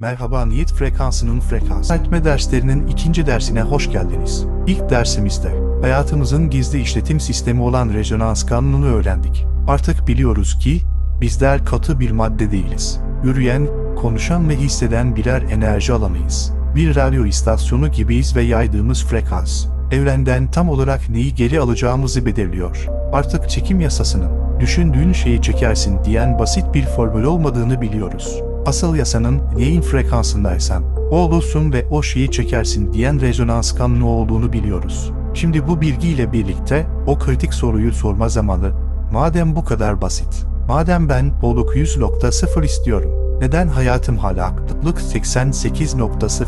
Merhaba niyet frekansının frekans etme derslerinin ikinci dersine hoş geldiniz. İlk dersimizde hayatımızın gizli işletim sistemi olan rezonans kanununu öğrendik. Artık biliyoruz ki bizler katı bir madde değiliz. Yürüyen, konuşan ve hisseden birer enerji alanıyız. Bir radyo istasyonu gibiyiz ve yaydığımız frekans evrenden tam olarak neyi geri alacağımızı belirliyor. Artık çekim yasasının düşündüğün şeyi çekersin diyen basit bir formül olmadığını biliyoruz. Asıl yasanın neyin frekansındaysan o olursun ve o şeyi çekersin diyen rezonans kanunu olduğunu biliyoruz. Şimdi bu bilgiyle birlikte o kritik soruyu sorma zamanı. Madem bu kadar basit, madem ben bolluk 100.0 istiyorum, neden hayatım hala aktıklık 88.0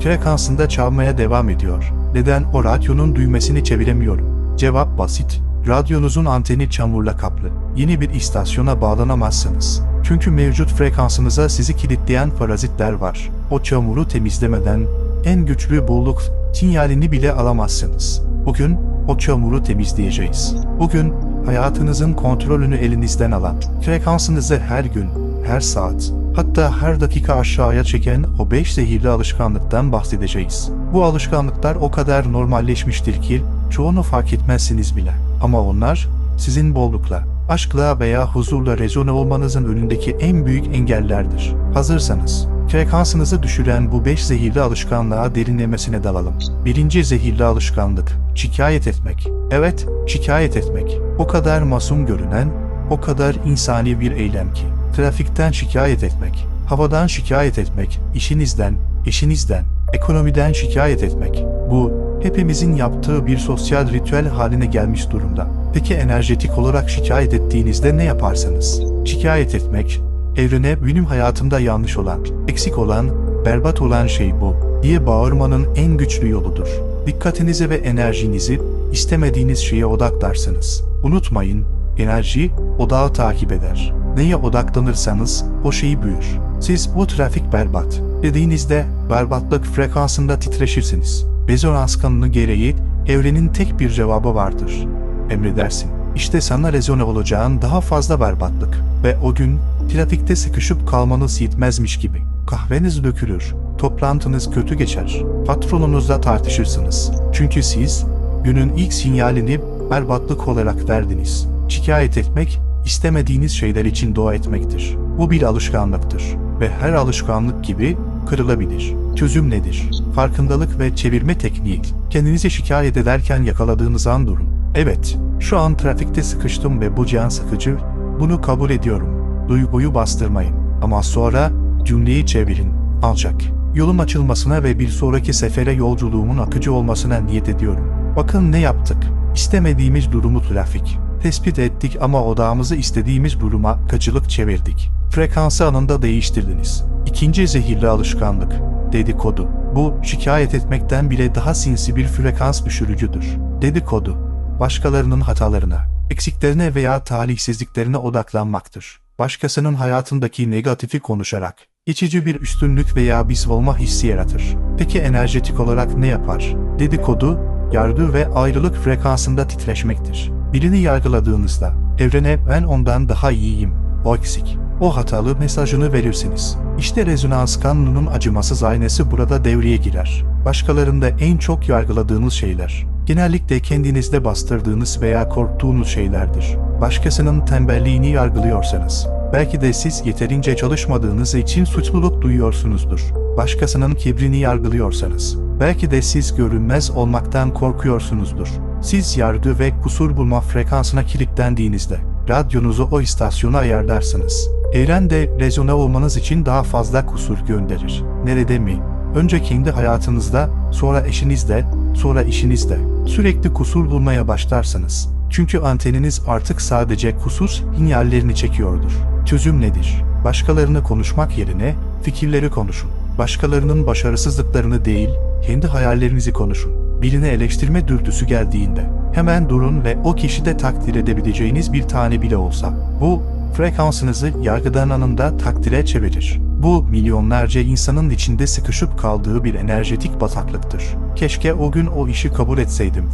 frekansında çalmaya devam ediyor? Neden o radyonun düğmesini çeviremiyorum? Cevap basit. Radyonuzun anteni çamurla kaplı. Yeni bir istasyona bağlanamazsınız. Çünkü mevcut frekansınıza sizi kilitleyen parazitler var. O çamuru temizlemeden en güçlü bolluk sinyalini bile alamazsınız. Bugün o çamuru temizleyeceğiz. Bugün hayatınızın kontrolünü elinizden alan, frekansınızı her gün, her saat, hatta her dakika aşağıya çeken o beş zehirli alışkanlıktan bahsedeceğiz. Bu alışkanlıklar o kadar normalleşmiştir ki çoğunu fark etmezsiniz bile. Ama onlar sizin bollukla, aşkla veya huzurla rezone olmanızın önündeki en büyük engellerdir. Hazırsanız, frekansınızı düşüren bu beş zehirli alışkanlığa derinlemesine dalalım. Birinci zehirli alışkanlık, şikayet etmek. Evet, şikayet etmek. O kadar masum görünen, o kadar insani bir eylem ki. Trafikten şikayet etmek, havadan şikayet etmek, işinizden, eşinizden, ekonomiden şikayet etmek. Bu, hepimizin yaptığı bir sosyal ritüel haline gelmiş durumda. Peki enerjetik olarak şikayet ettiğinizde ne yaparsanız? Şikayet etmek, evrene benim hayatımda yanlış olan, eksik olan, berbat olan şey bu diye bağırmanın en güçlü yoludur. Dikkatinizi ve enerjinizi istemediğiniz şeye odaklarsınız. Unutmayın, enerji odağı takip eder. Neye odaklanırsanız o şeyi büyür. Siz bu trafik berbat dediğinizde berbatlık frekansında titreşirsiniz. Rezonans kanunu gereği evrenin tek bir cevabı vardır. Emredersin. İşte sana rezone olacağın daha fazla berbatlık ve o gün trafikte sıkışıp kalmanız yetmezmiş gibi. Kahveniz dökülür, toplantınız kötü geçer, patronunuzla tartışırsınız. Çünkü siz günün ilk sinyalini berbatlık olarak verdiniz. Şikayet etmek, istemediğiniz şeyler için dua etmektir. Bu bir alışkanlıktır ve her alışkanlık gibi kırılabilir. Çözüm nedir? Farkındalık ve çevirme tekniği. Kendinizi şikayet ederken yakaladığınız an durun. Evet, şu an trafikte sıkıştım ve bu can sıkıcı. Bunu kabul ediyorum. Duyguyu bastırmayın. Ama sonra cümleyi çevirin. Alacak. Yolun açılmasına ve bir sonraki sefere yolculuğumun akıcı olmasına niyet ediyorum. Bakın ne yaptık. İstemediğimiz durumu trafik. Tespit ettik ama odağımızı istediğimiz duruma kaçılık çevirdik. Frekansı anında değiştirdiniz. İkinci zehirli alışkanlık. Dedikodu. Bu şikayet etmekten bile daha sinsi bir frekans düşürücüdür. Dedikodu. Başkalarının hatalarına, eksiklerine veya talihsizliklerine odaklanmaktır. Başkasının hayatındaki negatifi konuşarak, geçici bir üstünlük veya biz olma hissi yaratır. Peki enerjetik olarak ne yapar? Dedikodu, yargı ve ayrılık frekansında titreşmektir. Birini yargıladığınızda, evrene ben ondan daha iyiyim, o eksik, o hatalı mesajını verirsiniz. İşte rezonans kanununun acımasız aynası burada devreye girer. Başkalarında en çok yargıladığınız şeyler, genellikle kendinizde bastırdığınız veya korktuğunuz şeylerdir. Başkasının tembelliğini yargılıyorsanız, belki de siz yeterince çalışmadığınız için suçluluk duyuyorsunuzdur. Başkasının kibrini yargılıyorsanız, belki de siz görünmez olmaktan korkuyorsunuzdur. Siz yargı ve kusur bulma frekansına kilitlendiğinizde, radyonuzu o istasyona ayarlarsınız. Evren de rezone olmanız için daha fazla kusur gönderir. Nerede mi? Önce kendi hayatınızda, sonra eşinizde, sonra işinizde. Sürekli kusur bulmaya başlarsınız. Çünkü anteniniz artık sadece kusur sinyallerini çekiyordur. Çözüm nedir? Başkalarını konuşmak yerine fikirleri konuşun. Başkalarının başarısızlıklarını değil, kendi hayallerinizi konuşun. Birini eleştirme dürtüsü geldiğinde hemen durun ve o kişide takdir edebileceğiniz bir tane bile olsa. Bu frekansınızı yargıdan anında takdire çevirir. Bu milyonlarca insanın içinde sıkışıp kaldığı bir enerjetik bataklıktır. Keşke o gün o işi kabul etseydim.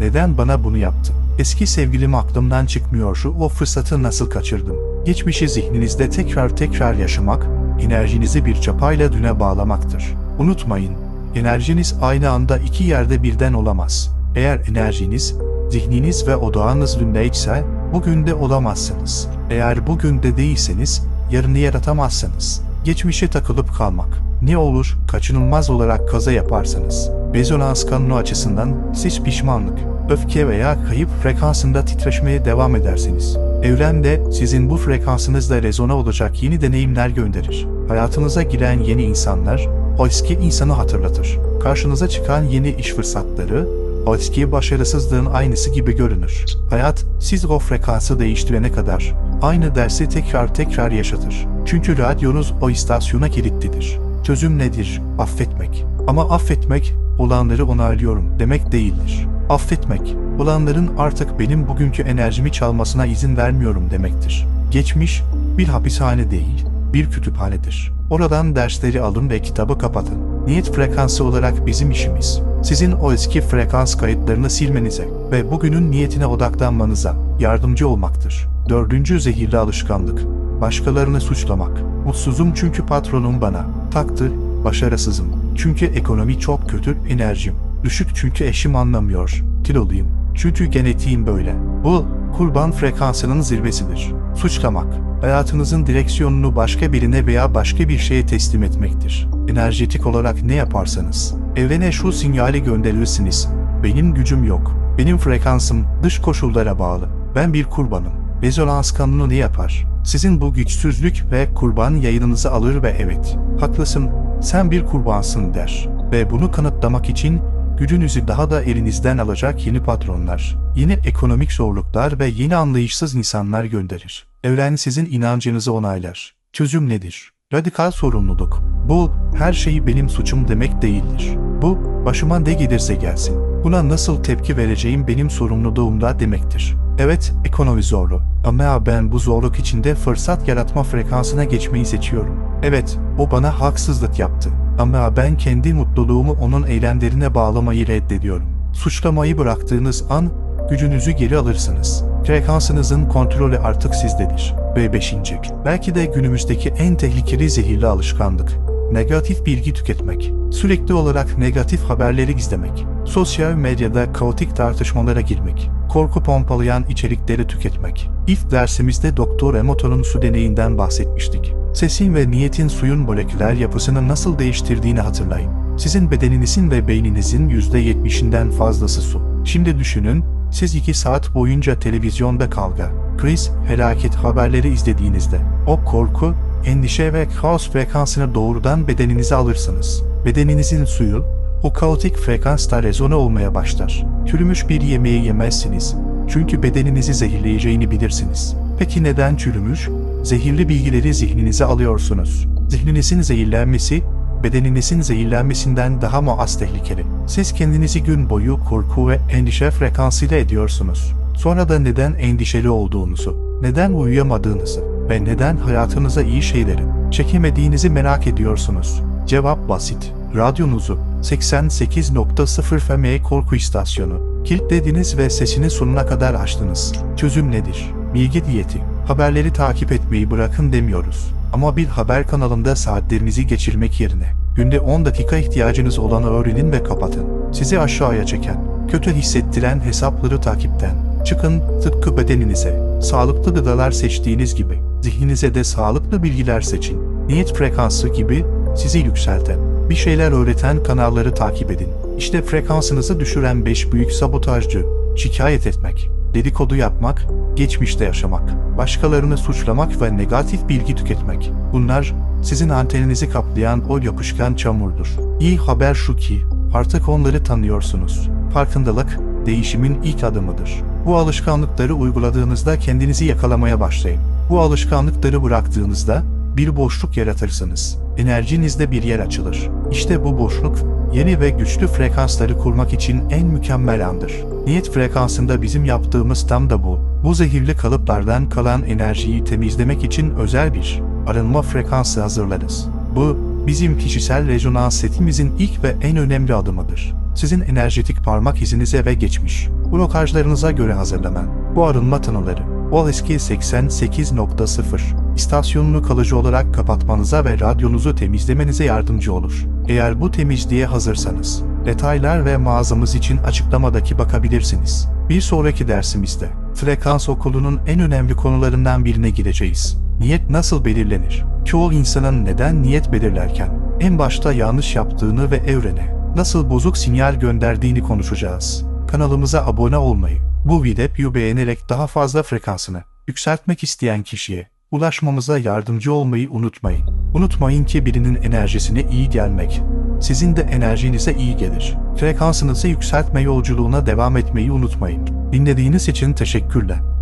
Neden bana bunu yaptı? Eski sevgilim aklımdan çıkmıyor şu o fırsatı nasıl kaçırdım. Geçmişi zihninizde tekrar tekrar yaşamak, enerjinizi bir çapayla düne bağlamaktır. Unutmayın, enerjiniz aynı anda iki yerde birden olamaz. Eğer enerjiniz, zihniniz ve odağınız dündeyse, bugün de olamazsınız. Eğer bugün de değilseniz, yarını yaratamazsınız. Geçmişe takılıp kalmak. Ne olur kaçınılmaz olarak kaza yaparsanız. Rezonans kanunu açısından siz pişmanlık, öfke veya kayıp frekansında titreşmeye devam edersiniz. Evren de sizin bu frekansınızla rezona olacak yeni deneyimler gönderir. Hayatınıza giren yeni insanlar, o eski insanı hatırlatır. Karşınıza çıkan yeni iş fırsatları, o eski başarısızlığın aynısı gibi görünür. Hayat, siz o frekansı değiştirene kadar aynı dersi tekrar tekrar yaşatır. Çünkü radyonuz o istasyona kilitlidir. Çözüm nedir? Affetmek. Ama affetmek, olanları onaylıyorum demek değildir. Affetmek, olanların artık benim bugünkü enerjimi çalmasına izin vermiyorum demektir. Geçmiş, bir hapishane değil, bir kütüphanedir. Oradan dersleri alın ve kitabı kapatın. Niyet frekansı olarak bizim işimiz. Sizin o eski frekans kayıtlarını silmenize ve bugünün niyetine odaklanmanıza yardımcı olmaktır. Dördüncü zehirli alışkanlık. Başkalarını suçlamak. Mutsuzum çünkü patronum bana. Taktı, başarısızım. Çünkü ekonomi çok kötü, enerjim. Düşük çünkü eşim anlamıyor. Kiloluyum. Çünkü genetiğim böyle. Bu, kurban frekansının zirvesidir. Suçlamak, hayatınızın direksiyonunu başka birine veya başka bir şeye teslim etmektir. Enerjetik olarak ne yaparsanız, evrene şu sinyali gönderirsiniz. Benim gücüm yok. Benim frekansım dış koşullara bağlı. Ben bir kurbanım. Rezonans kanunu ne yapar? Sizin bu güçsüzlük ve kurban yayınınızı alır ve evet, haklısın, sen bir kurbansın der. Ve bunu kanıtlamak için gücünüzü daha da elinizden alacak yeni patronlar, yeni ekonomik zorluklar ve yeni anlayışsız insanlar gönderir. Evren sizin inancınızı onaylar. Çözüm nedir? Radikal sorumluluk. Bu, her şeyi benim suçum demek değildir. Bu, başıma ne gelirse gelsin. Buna nasıl tepki vereceğim benim sorumluluğumda demektir. Evet, ekonomi zorlu. Ama ben bu zorluk içinde fırsat yaratma frekansına geçmeyi seçiyorum. Evet, o bana haksızlık yaptı. Ama ben kendi mutluluğumu onun eylemlerine bağlamayı reddediyorum. Suçlamayı bıraktığınız an gücünüzü geri alırsınız. Frekansınızın kontrolü artık sizdedir. Ve beşinci, belki de günümüzdeki en tehlikeli zehirli alışkanlık. Negatif bilgi tüketmek. Sürekli olarak negatif haberleri izlemek. Sosyal medyada kaotik tartışmalara girmek. Korku pompalayan içerikleri tüketmek. İlk dersimizde Doktor Emoto'nun su deneyinden bahsetmiştik. Sesin ve niyetin suyun moleküler yapısını nasıl değiştirdiğini hatırlayın. Sizin bedeninizin ve beyninizin %70'inden fazlası su. Şimdi düşünün, siz 2 saat boyunca televizyonda kavga, kriz, felaket haberleri izlediğinizde o korku, endişe ve kaos frekansını doğrudan bedeninize alırsınız. Bedeninizin suyu, o kaotik frekansta rezone olmaya başlar. Çürümüş bir yemeği yemezsiniz. Çünkü bedeninizi zehirleyeceğini bilirsiniz. Peki neden çürümüş? Zehirli bilgileri zihninize alıyorsunuz. Zihninizin zehirlenmesi, bedeninizin zehirlenmesinden daha mı az tehlikeli? Siz kendinizi gün boyu korku ve endişe frekansıyla ediyorsunuz. Sonra da neden endişeli olduğunuzu, neden uyuyamadığınızı ve neden hayatınıza iyi şeyleri çekemediğinizi merak ediyorsunuz. Cevap basit. Radyonuzu 88.0 FM korku istasyonu kilitlediniz ve sesini sonuna kadar açtınız. Çözüm nedir? Bilgi diyeti. Haberleri takip etmeyi bırakın demiyoruz. Ama bir haber kanalında saatlerinizi geçirmek yerine günde 10 dakika ihtiyacınız olanı öğrenin ve kapatın. Sizi aşağıya çeken, kötü hissettiren hesapları takipten çıkın tıpkı bedeninize. Sağlıklı gıdalar seçtiğiniz gibi zihninize de sağlıklı bilgiler seçin. Niyet frekansı gibi sizi yükselten, bir şeyler öğreten kanalları takip edin. İşte frekansınızı düşüren 5 büyük sabotajcı, şikayet etmek, dedikodu yapmak, geçmişte yaşamak, başkalarını suçlamak ve negatif bilgi tüketmek. Bunlar sizin anteninizi kaplayan o yapışkan çamurdur. İyi haber şu ki artık onları tanıyorsunuz. Farkındalık değişimin ilk adımıdır. Bu alışkanlıkları uyguladığınızda kendinizi yakalamaya başlayın. Bu alışkanlıkları bıraktığınızda bir boşluk yaratırsınız. Enerjinizde bir yer açılır. İşte bu boşluk, yeni ve güçlü frekansları kurmak için en mükemmel andır. Niyet frekansında bizim yaptığımız tam da bu. Bu zehirli kalıplardan kalan enerjiyi temizlemek için özel bir arınma frekansı hazırlarız. Bu, bizim kişisel rezonans setimizin ilk ve en önemli adımıdır. Sizin enerjetik parmak izinize ve geçmiş blokajlarınıza göre hazırlanan bu arınma tanıları OLSK 88.0 istasyonunu kalıcı olarak kapatmanıza ve radyonuzu temizlemenize yardımcı olur. Eğer bu temizliğe hazırsanız, detaylar ve mağazamız için açıklamadaki bakabilirsiniz. Bir sonraki dersimizde, frekans okulunun en önemli konularından birine gireceğiz. Niyet nasıl belirlenir? Çoğu insanın neden niyet belirlerken, en başta yanlış yaptığını ve evrene, nasıl bozuk sinyal gönderdiğini konuşacağız. Kanalımıza abone olmayı, bu videoyu beğenerek daha fazla frekansını yükseltmek isteyen kişiye ulaşmamıza yardımcı olmayı unutmayın. Unutmayın ki birinin enerjisine iyi gelmek, sizin de enerjinize iyi gelir. Frekansınızı yükseltme yolculuğuna devam etmeyi unutmayın. Dinlediğiniz için teşekkürler.